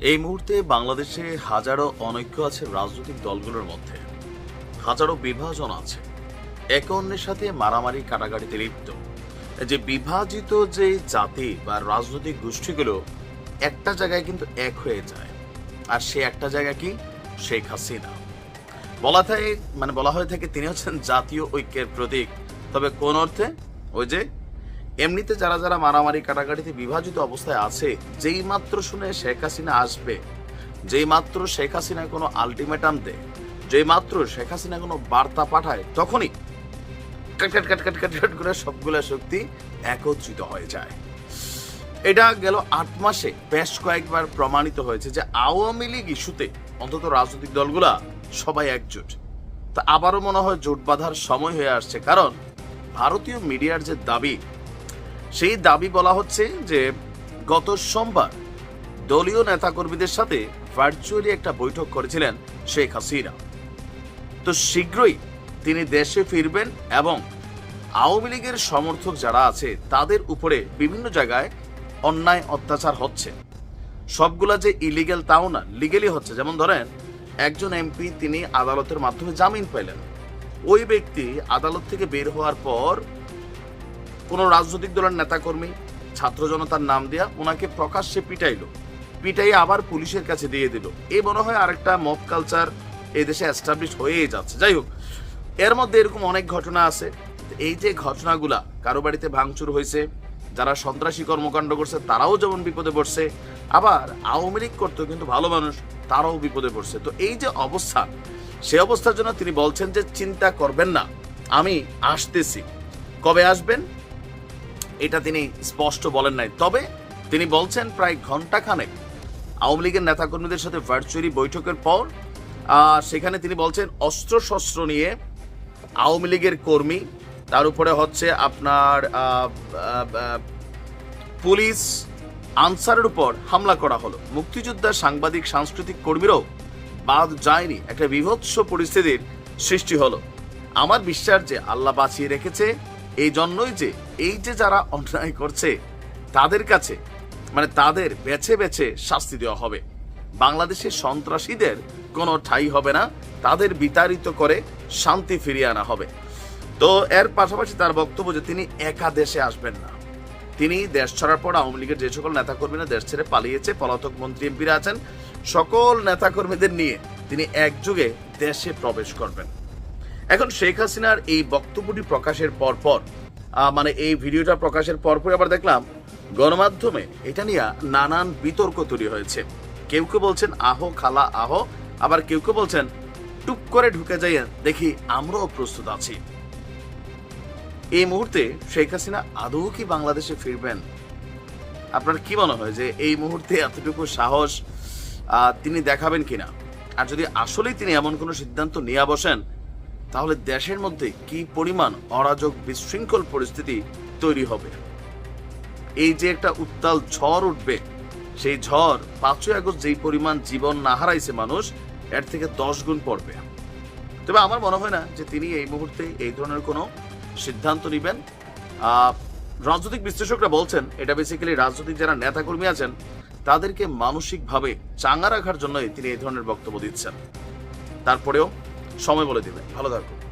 এই মুহূর্তে বাংলাদেশে হাজারো অনৈক্য আছে রাজনৈতিক দলগুলোর মধ্যে। হাজারো বিভাজন আছে। একে অন্যের সাথে মারামারি, কাটাকাটিতে লিপ্ত। যে বিভাজিত যে জাতি বা রাজনৈতিক গোষ্ঠীগুলো একটা জায়গায় কিন্তু এক হয়ে যায়। আর সে একটা জায়গা কি? শেখ হাসিনা। বলা থাকে মানে বলা হয়ে থাকে তিনি হচ্ছেন জাতীয় ঐক্যের প্রতীক। তবে কোন অর্থে? ওই যে এমনিতে যারা যারা মারামারি কাটাকাটিতে বিভাজিত অবস্থায় আছে, যেই মাত্র শুনে শেখ হাসিনা আসবে, যেই মাত্র শেখ হাসিনা কোনো আলটিমেটাম দেয়, যেই মাত্র শেখ হাসিনা কোনো বার্তা পাঠায়, তখনই কাট কাট কাট কাট কাট কাট করে সবগুলা শক্তি একত্রিত হয়ে যায়। এটা গেল আট মাসে বেশ কয়েকবার প্রমাণিত হয়েছে যে আওয়ামী লীগ ইস্যুতে অন্তত রাজনৈতিক দলগুলা সবাই একজোট। তা আবারও মনে হয় জোট বাঁধার সময় হয়ে আসছে, কারণ ভারতীয় মিডিয়ার যে দাবি সেই দাবি বলা হচ্ছে যে গত সোমবার দলীয় নেতাকর্মীদের সাথে ভার্চুয়ালি একটা বৈঠক করেছিলেন শেখ হাসিনা। তো শীঘ্রই তিনি দেশে ফিরবেন এবং আওয়ামী লীগের সমর্থক যারা আছে, তাদের উপরে বিভিন্ন জায়গায় অন্যায় অত্যাচার হচ্ছে। সবগুলা যে ইলিগেল তাও না লিগেলি হচ্ছে। যেমন ধরেন, একজন এমপি, তিনি আদালতের মাধ্যমে জামিন পেলেন ওই ব্যক্তি আদালত থেকে বের হওয়ার পর কোনো রাজনৈতিক দলের নেতাকর্মী ছাত্র জনতার নাম দেয়া ওনাকে প্রকাশ্যে পিটাইলো। পিটাই আবার পুলিশের কাছে দিয়ে দিল। এই মনে হয় আরেকটা মব কালচার এই দেশে এস্টাবলিশ হয়েই যাচ্ছে। যাই হোক, এর মধ্যে এরকম অনেক ঘটনা আছে। এই যে ঘটনাগুলা কারও বাড়িতে ভাঙচুর হয়েছে, যারা সন্ত্রাসী কর্মকাণ্ড করছে, তারাও যেমন বিপদে পড়ছে, আবার আওয়ামী লীগ করতেও কিন্তু ভালো মানুষ, তারাও বিপদে পড়ছে। তো এই যে অবস্থা, সে অবস্থার জন্য তিনি বলছেন যে, চিন্তা করবেন না, আমি আসতেছি। কবে আসবেন? এটা তিনি স্পষ্ট বলেন নাই। তবে তিনি বলছেন প্রায় ঘণ্টা খানেক আওয়ামী লীগের নেতাকর্মীদের সাথে ভার্চুয়ালি বৈঠকের পর সেখানে তিনি বলছেন অস্ত্র শস্ত্র নিয়ে আওয়ামী লীগের কর্মী, তার উপরে হচ্ছে আপনার পুলিশ আনসারের উপর হামলা করা হলো। মুক্তিযোদ্ধা সাংবাদিক, সাংস্কৃতিক কর্মীরাও বাদ যায়নি। একটা বিভৎস পরিস্থিতির সৃষ্টি হলো। আমার বিশ্বাস যে আল্লাহ বাঁচিয়ে রেখেছে এই জন্যই যে এই যে যারা অন্যায় করছে, তাদের কাছে মানে তাদের বেছে বেছে শাস্তি দেওয়া হবে। বাংলাদেশের সন্ত্রাসীদের কোনো ঠাই হবে না, তাদের বিতাড়িত করে শান্তি ফিরিয়ে আনা হবে। তো এর পাশাপাশি তার বক্তব্য যে তিনি একা দেশে আসবেন না। তিনি দেশ ছাড়ার পর আওয়ামী লীগের যে সকল নেতাকর্মীরা দেশ ছেড়ে পালিয়েছে, পলাতক মন্ত্রী এমপিরা আছেন, সকল নেতাকর্মীদের নিয়ে তিনি একযোগে দেশে প্রবেশ করবেন। এখন শেখ হাসিনার এই বক্তব্যটি প্রকাশের পর পর আহ, মানে এই ভিডিওটা প্রকাশের পরপরই আবার দেখলাম গণমাধ্যমে এটা নিয়ে নানান বিতর্ক তৈরি হয়েছে। কেউ কেউ বলছেন আহো খালা আহো। আবার কেউ কেউ বলছেন টুক করে ঢুকে যাইয়া দেখি আমরাও প্রস্তুত আছি। এই মুহূর্তে শেখ হাসিনা আদৌ কি বাংলাদেশে ফিরবেন? আপনার কি মনে হয় যে এই মুহূর্তে এতটুকু সাহস তিনি দেখাবেন কিনা? আর যদি আসলেই তিনি এমন কোনো সিদ্ধান্ত নিয়ে বসেন তাহলে দেশের মধ্যে কি পরিমাণ অরাজক বিশৃঙ্খল পরিস্থিতি তৈরি হবে? এই যে একটা উত্তাল ঝড় উঠবে, সেই ঝড় পাঁচই আগস্ট যেই পরিমাণ জীবন না হারাইছে মানুষ, এর থেকে দশ গুণ পড়বে। তবে আমার মনে হয় না যে তিনি এই মুহূর্তে এই ধরনের কোনো সিদ্ধান্ত নেবেন। রাজনৈতিক বিশ্লেষকরা বলছেন, এটা বেসিক্যালি রাজনৈতিক যারা নেতাকর্মী আছেন, তাদেরকে মানসিকভাবে চাঙা রাখার জন্যই তিনি এই ধরনের বক্তব্য দিচ্ছেন। তারপরেও সময় বলে দেবে ভালো থাকুন।